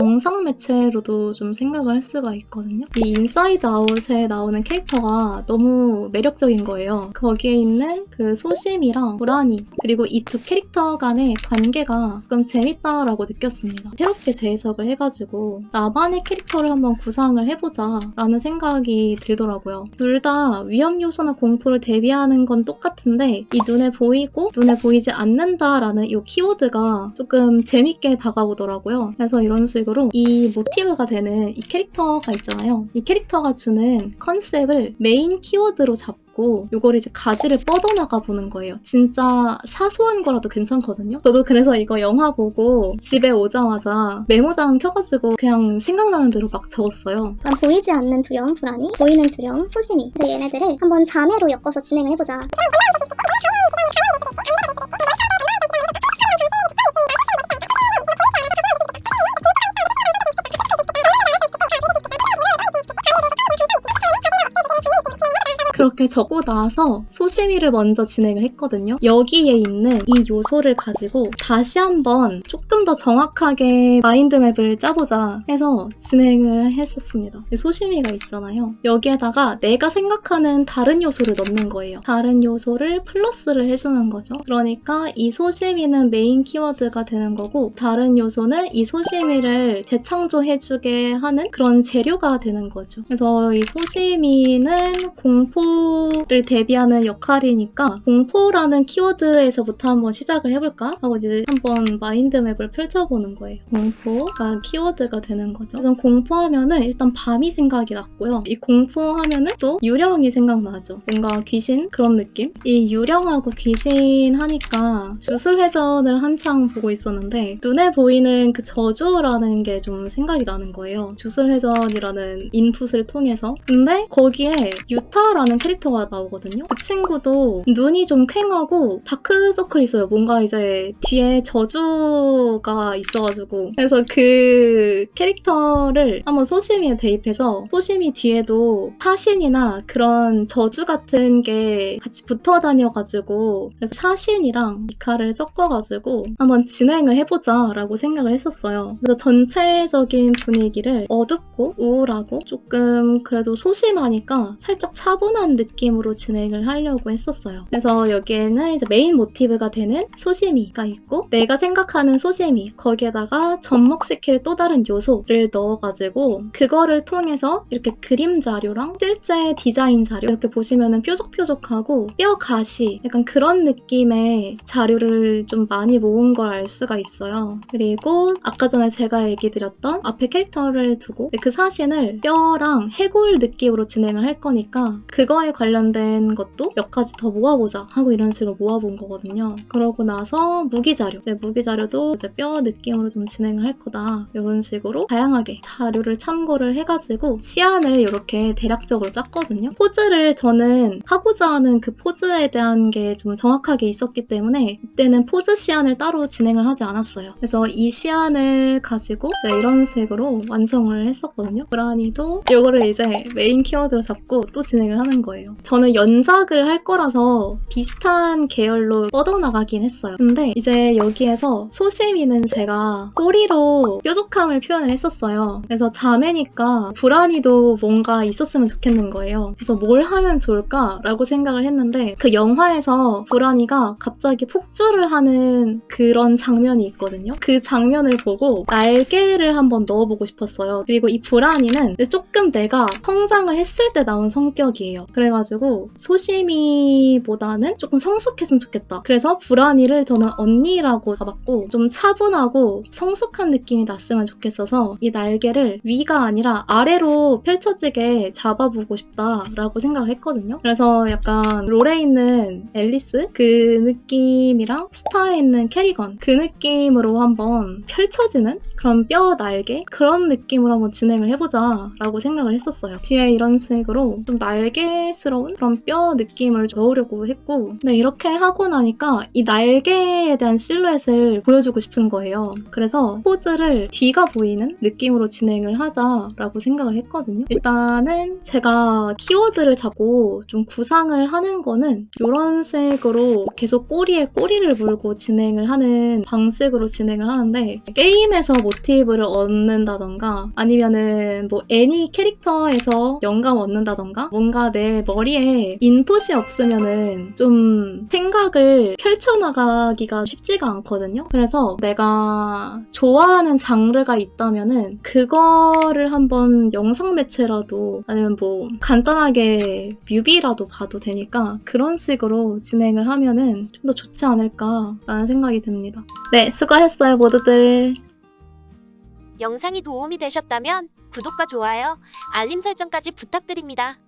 영상 매체로도 좀 생각을 할 수가 있거든요. 이 인사이드 아웃에 나오는 캐릭터가 너무 매력적인 거예요. 거기에 있는 그 소심이랑 보라니 그리고 이 두 캐릭터 간의 관계가 조금 재밌다라고 느꼈습니다. 새롭게 재해석을 해가지고 나만의 캐릭터를 한번 구상을 해보자라는 생각이 들더라고요. 둘 다 위험 요소나 공포를 대비하는 건 똑같은데 이 눈에 보이고 눈에 보이지 않는다라는 이 키워드가 조금 재밌게 다가오더라고요. 그래서 이런 식으로 이 모티브가 되는 이 캐릭터가 있잖아요. 이 캐릭터가 주는 컨셉을 메인 키워드로 잡고 요걸 이제 가지를 뻗어나가 보는 거예요. 진짜 사소한 거라도 괜찮거든요. 저도 그래서 이거 영화 보고 집에 오자마자 메모장 켜가지고 그냥 생각나는 대로 막 적었어요. 난 보이지 않는 두려움, 불안이, 보이는 두려움, 소심이. 그래서 얘네들을 한번 자매로 엮어서 진행을 해보자. 그렇게 적고 나서 소심이를 먼저 진행을 했거든요. 여기에 있는 이 요소를 가지고 다시 한번 조금 더 정확하게 마인드맵을 짜보자 해서 진행을 했었습니다. 소심이가 있잖아요. 여기에다가 내가 생각하는 다른 요소를 넣는 거예요. 다른 요소를 플러스를 해주는 거죠. 그러니까 이 소심이는 메인 키워드가 되는 거고 다른 요소는 이 소심이를 재창조해주게 하는 그런 재료가 되는 거죠. 그래서 이 소심이는 공포 공포를 대비하는 역할이니까 공포라는 키워드에서부터 한번 시작을 해볼까 하고 이제 한번 마인드맵을 펼쳐보는 거예요. 공포가 키워드가 되는 거죠. 그래서 공포하면은 일단 밤이 생각이 났고요. 이 공포하면은 또 유령이 생각나죠. 뭔가 귀신 그런 느낌? 이 유령하고 귀신 하니까 주술회전을 한창 보고 있었는데 눈에 보이는 그 저주라는 게 좀 생각이 나는 거예요. 주술회전이라는 인풋을 통해서. 근데 거기에 유타라는 캐릭터가 나오거든요. 그 친구도 눈이 좀 퀭하고 다크서클이 있어요. 뭔가 이제 뒤에 저주가 있어가지고. 그래서 그 캐릭터를 한번 소심이에 대입해서 소심이 뒤에도 사신이나 그런 저주 같은 게 같이 붙어 다녀가지고 그래서 사신이랑 미카를 섞어가지고 한번 진행을 해보자라고 생각을 했었어요. 그래서 전체적인 분위기를 어둡 고 우울하고 조금 그래도 소심하니까 살짝 차분한 느낌으로 진행을 하려고 했었어요. 그래서 여기에는 이제 메인 모티브가 되는 소심이가 있고 내가 생각하는 소심이 거기에다가 접목시킬 또 다른 요소를 넣어가지고 그거를 통해서 이렇게 그림 자료랑 실제 디자인 자료 이렇게 보시면은 뾰족뾰족하고 뼈 가시 약간 그런 느낌의 자료를 좀 많이 모은 걸 알 수가 있어요. 그리고 아까 전에 제가 얘기 드렸던 앞에 캐릭터를 두고 그 사진을 뼈랑 해골 느낌으로 진행을 할 거니까 그거에 관련된 것도 몇 가지 더 모아보자 하고 이런 식으로 모아본 거거든요. 그러고 나서 무기 자료, 이제 무기 자료도 이제 뼈 느낌으로 좀 진행을 할 거다 이런 식으로 다양하게 자료를 참고를 해가지고 시안을 이렇게 대략적으로 짰거든요. 포즈를 저는 하고자 하는 그 포즈에 대한 게 좀 정확하게 있었기 때문에 이때는 포즈 시안을 따로 진행을 하지 않았어요. 그래서 이 시안을 가지고 이런 식으로 완성을 했었거든요. 브라니도 이거를 이제 메인 키워드로 잡고 또 진행을 하는 거예요. 저는 연작을 할 거라서 비슷한 계열로 뻗어나가긴 했어요. 근데 이제 여기에서 소심이는 제가 꼬리로 뾰족함을 표현을 했었어요. 그래서 자매니까 불안이도 뭔가 있었으면 좋겠는 거예요. 그래서 뭘 하면 좋을까라고 생각을 했는데 그 영화에서 불안이가 갑자기 폭주를 하는 그런 장면이 있거든요. 그 장면을 보고 날개를 한번 넣어보고 싶었어요. 그리고 이 불안이는 조금 내가 성장을 했을 때 나온 성격이에요. 그래가지고 소심이보다는 조금 성숙했으면 좋겠다. 그래서 불안이를 저는 언니라고 잡았고 좀 차분하고 성숙한 느낌이 났으면 좋겠어서 이 날개를 위가 아니라 아래로 펼쳐지게 잡아보고 싶다라고 생각을 했거든요. 그래서 약간 롤에 있는 앨리스 그 느낌이랑 스타에 있는 캐리건 그 느낌으로 한번 펼쳐지는 그런 뼈 날개 그런 느낌으로 한번 진행 을 해보자라고 생각을 했었어요. 뒤에 이런 식으로 좀 날개스러운 그런 뼈 느낌을 넣으려고 했고 근데 이렇게 하고 나니까 이 날개에 대한 실루엣을 보여주고 싶은 거예요. 그래서 포즈를 뒤가 보이는 느낌으로 진행을 하자라고 생각을 했거든요. 일단은 제가 키워드를 잡고 좀 구상을 하는 거는 이런 식으로 계속 꼬리에 꼬리를 물고 진행을 하는 방식으로 진행을 하는데 게임에서 모티브를 얻는다던가 아니면은 뭐 애니 캐릭터에서 영감 얻는다던가 뭔가 내 머리에 인풋이 없으면은 좀 생각을 펼쳐나가기가 쉽지가 않거든요. 그래서 내가 좋아하는 장르가 있다면은 그거를 한번 영상 매체라도 아니면 뭐 간단하게 뮤비라도 봐도 되니까 그런 식으로 진행을 하면은 좀 더 좋지 않을까라는 생각이 듭니다. 네, 수고하셨어요, 모두들. 영상이 도움이 되셨다면 구독과 좋아요, 알림 설정까지 부탁드립니다.